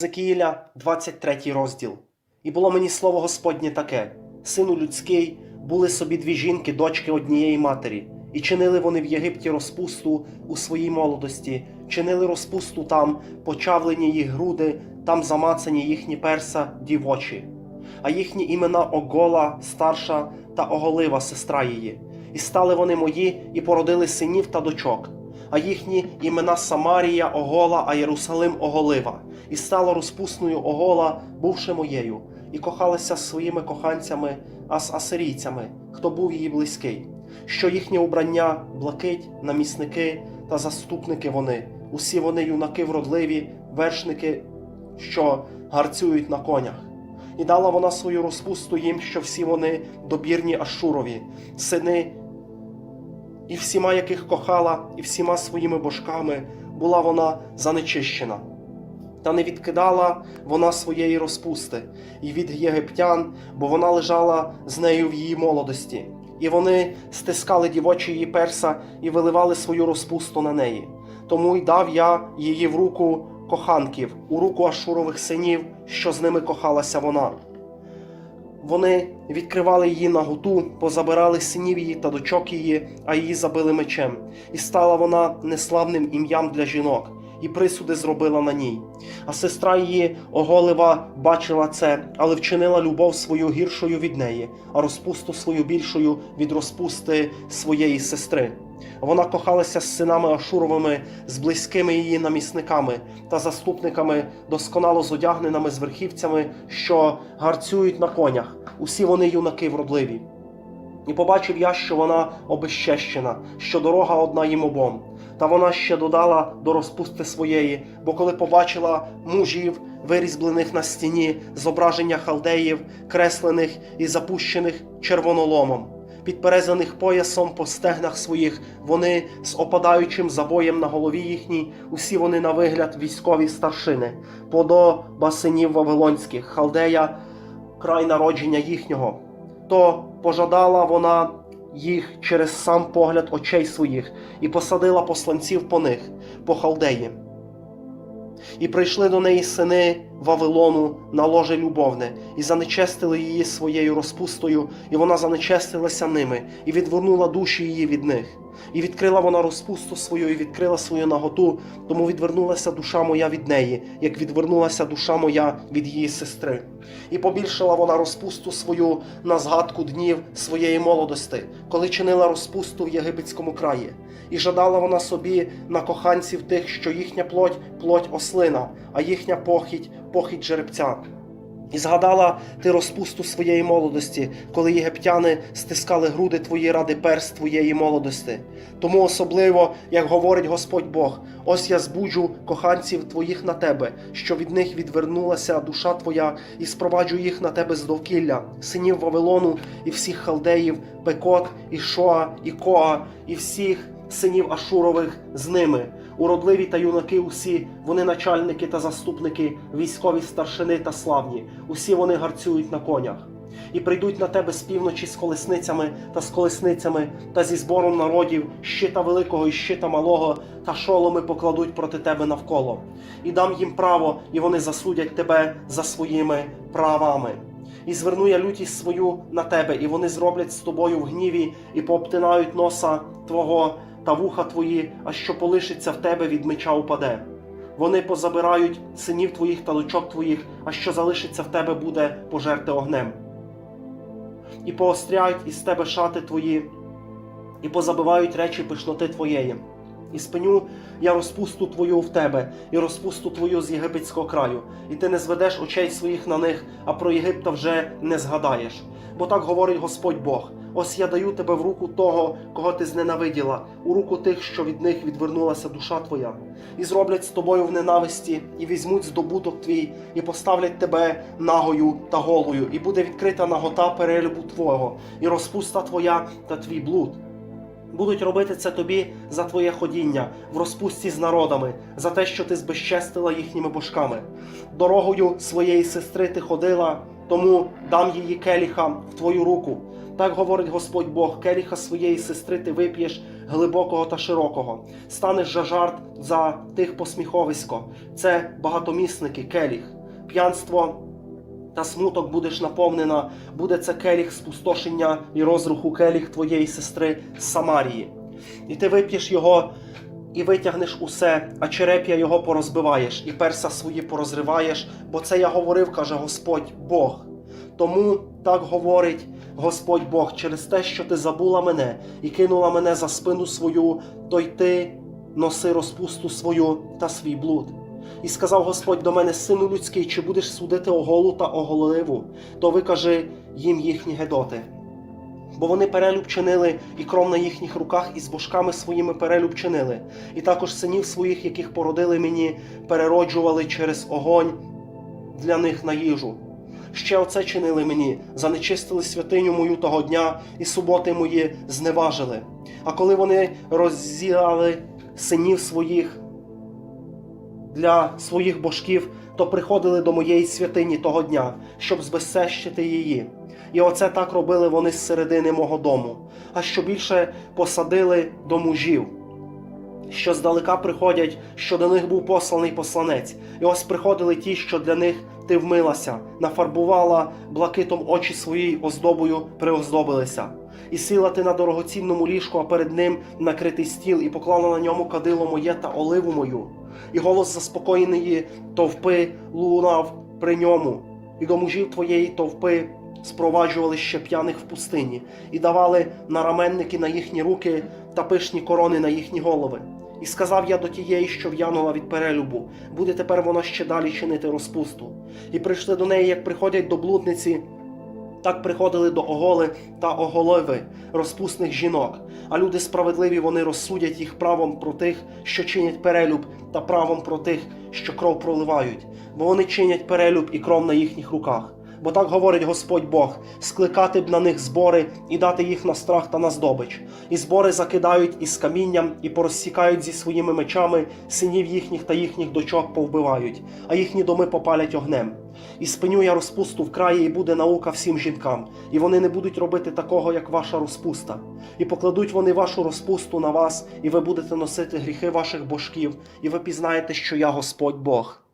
Зекіїля, 23 розділ. І було мені слово Господнє таке: Сину людський, були собі дві жінки, дочки однієї матері, і чинили вони в Єгипті розпусту у своїй молодості, чинили розпусту там, почавлені їх груди, там замацані їхні перса дівочі, а їхні імена Огола, старша та Оголива, сестра її. І стали вони мої, і породили синів та дочок. А їхні імена Самарія, Огола, а Єрусалим Оголива, і стала розпусною Огола, бувши моєю, і кохалася з своїми коханцями, а з асирійцями, хто був її близький, що їхнє убрання блакить, намісники та заступники вони, усі вони юнаки вродливі, вершники, що гарцюють на конях. І дала вона свою розпусту їм, що всі вони добірні Ашурові, сини і всіма, яких кохала, і всіма своїми божками була вона занечищена. Та не відкидала вона своєї розпусти і від єгиптян, бо вона лежала з нею в її молодості. І вони стискали дівочі її перса і виливали свою розпусту на неї. Тому й дав я її в руку коханків, у руку Ашурових синів, що з ними кохалася вона. Вони відкривали її наготу, позабирали синів її та дочок її, а її забили мечем. І стала вона неславним ім'ям для жінок, і присуди зробила на ній. А сестра її оголива бачила це, але вчинила любов свою гіршою від неї, а розпусту свою більшою від розпусти своєї сестри. Вона кохалася з синами Ашуровими, з близькими її намісниками та заступниками, досконало зодягненими з верхівцями, що гарцюють на конях. Усі вони юнаки вродливі. І побачив я, що вона обезчещена, що дорога одна їм обом. Та вона ще додала до розпусти своєї, бо коли побачила мужів, вирізблених на стіні, зображення халдеїв, креслених і запущених червоноломом, підперезаних поясом по стегнах своїх, вони з опадаючим забоєм на голові їхній, усі вони на вигляд військові старшини, подоба синів Вавилонських, халдея, край народження їхнього то пожадала вона їх через сам погляд очей своїх, і посадила посланців по них, по халдеї. І прийшли до неї сини Вавилону на ложе любовне, і занечестили її своєю розпустою, і вона занечестилася ними, і відвернула душі її від них. І відкрила вона розпусту свою, і відкрила свою наготу, тому відвернулася душа моя від неї, як відвернулася душа моя від її сестри. І побільшила вона розпусту свою на згадку днів своєї молодости, коли чинила розпусту в єгипетському краї. І жадала вона собі на коханців тих, що їхня плоть плоть ослина, а їхня похідь похідь жеребця. І згадала ти розпусту своєї молодості, коли єгиптяни стискали груди твої ради перст твоєї молодости. Тому особливо, як говорить Господь Бог, ось я збуджу коханців твоїх на тебе, що від них відвернулася душа твоя, і спроваджу їх на тебе з довкілля, синів Вавилону і всіх халдеїв, Пекот, і Шоа, і Коа, і всіх синів Ашурових з ними. Уродливі та юнаки усі, вони начальники та заступники, військові старшини та славні, усі вони гарцюють на конях. І прийдуть на тебе з півночі з колесницями та з колесницями, та зі збором народів, щита великого і щита малого, та шоломи покладуть проти тебе навколо. І дам їм право, і вони засудять тебе за своїми правами. І зверну я лютість свою на тебе, і вони зроблять з тобою в гніві, і пообтинають носа твого та вуха твої, а що полишиться в тебе від меча упаде. Вони позабирають синів твоїх та дочок твоїх, а що залишиться в тебе буде пожерти огнем. І поостряють із тебе шати твої, і позабивають речі пишноти твоєї. І спиню я розпусту твою в тебе, і розпусту твою з єгипетського краю, і ти не зведеш очей своїх на них, а про Єгипта вже не згадаєш. Бо так говорить Господь Бог: ось я даю тебе в руку того, кого ти зненавиділа, у руку тих, що від них відвернулася душа твоя, і зроблять з тобою в ненависті, і візьмуть здобуток твій, і поставлять тебе нагою та голою, і буде відкрита нагота перелюбу твого, і розпуста твоя та твій блуд. Будуть робити це тобі за твоє ходіння в розпусті з народами, за те, що ти збезчестила їхніми божками. Дорогою своєї сестри ти ходила, тому дам її келіха в твою руку. Так говорить Господь Бог, келіха своєї сестри ти вип'єш глибокого та широкого. Станеш за жарт за тих посміховисько. Це багатомісники, келіх, п'янство та смуток будеш наповнена, буде це келіх спустошення і розруху келіх твоєї сестри Самарії. І ти вип'єш його і витягнеш усе, а череп'я його порозбиваєш, і перса свої порозриваєш, бо це я говорив, каже Господь Бог. Тому так говорить Господь Бог, через те, що ти забула мене і кинула мене за спину свою, то й ти носи розпусту свою та свій блуд. І сказав Господь до мене, сину людський, чи будеш судити оголу та оголливу, то викажи їм їхні гедоти. Бо вони перелюб чинили, і кров на їхніх руках, і з божками своїми перелюб чинили, і також синів своїх, яких породили мені, перероджували через огонь для них на їжу. Ще оце чинили мені, занечистили святиню мою того дня, і суботи мої зневажили. А коли вони роззіяли синів своїх для своїх божків, то приходили до моєї святині того дня, щоб збезсещити її. І оце так робили вони з середини мого дому, а що більше посадили до мужів, що здалека приходять, що до них був посланий посланець, і ось приходили ті, що для них ти вмилася, нафарбувала блакитом очі свої оздобою приоздобилися. І сіла ти на дорогоцінному ліжку, а перед ним накритий стіл, і поклала на ньому кадило моє та оливу мою. І голос заспокоєної товпи лунав при ньому, і до мужів твоєї товпи спроваджували ще п'яних в пустині, і давали нараменники на їхні руки та пишні корони на їхні голови. І сказав я до тієї, що в'янула від перелюбу, буде тепер воно ще далі чинити розпусту. І прийшли до неї, як приходять до блудниці, так приходили до оголи та оголови розпусних жінок, а люди справедливі вони розсудять їх правом про тих, що чинять перелюб, та правом про тих, що кров проливають, бо вони чинять перелюб і кров на їхніх руках. Бо так говорить Господь Бог: скликати б на них збори і дати їх на страх та на здобич. І збори закидають із камінням і порозсікають зі своїми мечами синів їхніх та їхніх дочок повбивають, а їхні доми попалять огнем. І спиню я розпусту в краї, і буде наука всім жінкам, і вони не будуть робити такого, як ваша розпуста. І покладуть вони вашу розпусту на вас, і ви будете носити гріхи ваших божків, і ви пізнаєте, що я Господь Бог.